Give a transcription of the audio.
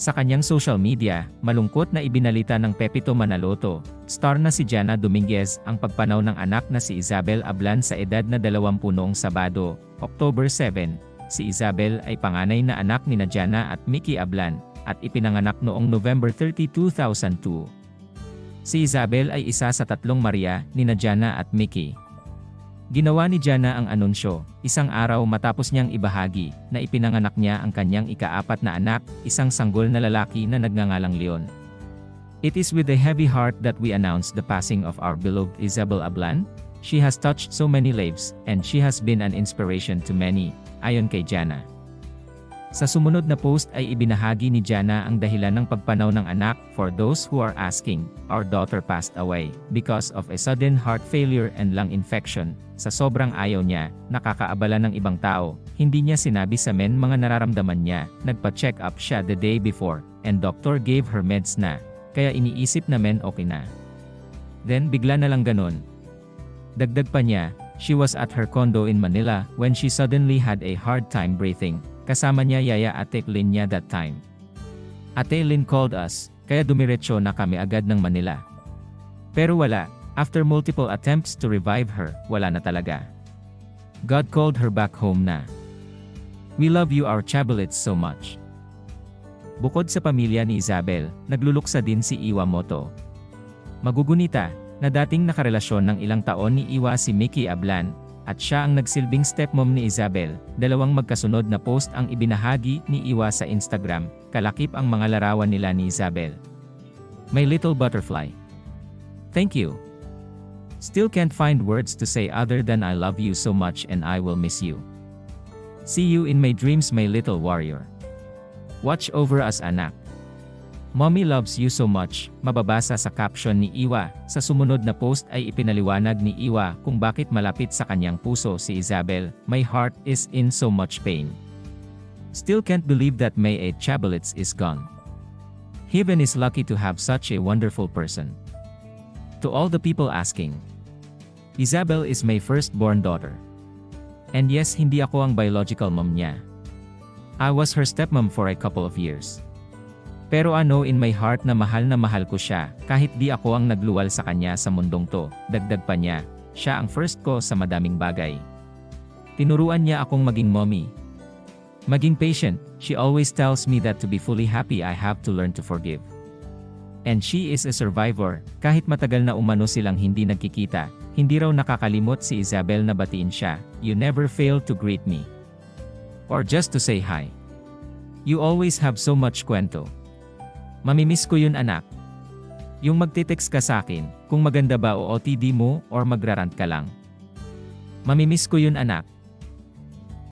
Sa kanyang social media, malungkot na ibinalita ng Pepito Manaloto, star na si Jana Dominguez ang pagpanaw ng anak na si Isabel Ablan sa edad na 20 noong Sabado, October 7. Si Isabel ay panganay na anak ni na Jana at Mickey Ablan, at ipinanganak noong November 30, 2002. Si Isabel ay isa sa tatlong Maria ni na Jana at Mickey. Ginawa ni Jana ang anunsyo, isang araw matapos niyang ibahagi, na ipinanganak niya ang kanyang ikaapat na anak, isang sanggol na lalaki na nagngangalang Leon. It is with a heavy heart that we announce the passing of our beloved Isabel Ablan. She has touched so many lives, and she has been an inspiration to many, ayon kay Jana. Sa sumunod na post ay ibinahagi ni Jana ang dahilan ng pagpanaw ng anak, for those who are asking, our daughter passed away, because of a sudden heart failure and lung infection. Sa sobrang ayaw niya, nakakaabala ng ibang tao, hindi niya sinabi sa men mga nararamdaman niya, nagpa-check up siya the day before, and doctor gave her meds na, kaya iniisip na men okay na. Then bigla na lang ganon. Dagdag pa niya, she was at her condo in Manila when she suddenly had a hard time breathing, kasama niya Yaya Ate Lin niya that time. Ate Lin called us, kaya dumiretso na kami agad ng Manila. Pero wala, after multiple attempts to revive her, wala na talaga. God called her back home na. We love you our Chabalits so much. Bukod sa pamilya ni Isabel, nagluluksa din si Iwa Moto. Magugunita, na dating nakarelasyon ng ilang taon ni Iwa si Mickey Ablan, at siya ang nagsilbing stepmom ni Isabel, dalawang magkasunod na post ang ibinahagi ni Iwa sa Instagram, kalakip ang mga larawan nila ni Isabel. My little butterfly. Thank you. Still can't find words to say other than I love you so much and I will miss you. See you in my dreams my little warrior. Watch over us anak. Mommy loves you so much, mababasa sa caption ni Iwa. Sa sumunod na post ay ipinaliwanag ni Iwa kung bakit malapit sa kanyang puso si Isabel. My heart is in so much pain. Still can't believe that May A. Chabalits is gone. Heaven is lucky to have such a wonderful person. To all the people asking, Isabel is my firstborn daughter. And yes, hindi ako ang biological mom niya. I was her stepmom for a couple of years. Pero ano in my heart na mahal na mahal ko siya, kahit di ako ang nagluwal sa kanya sa mundong to, dagdag pa niya, siya ang first ko sa madaming bagay. Tinuruan niya akong maging mommy. Maging patient, she always tells me that to be fully happy I have to learn to forgive. And she is a survivor, kahit matagal na umano silang hindi nagkikita, hindi raw nakakalimot si Isabel na batiin siya, you never fail to greet me. Or just to say hi. You always have so much kwento. Mamimiss ko yun anak. Yung magtitext ka sa akin, kung maganda ba o OTD mo or magrarant ka lang. Mamimiss ko yun anak.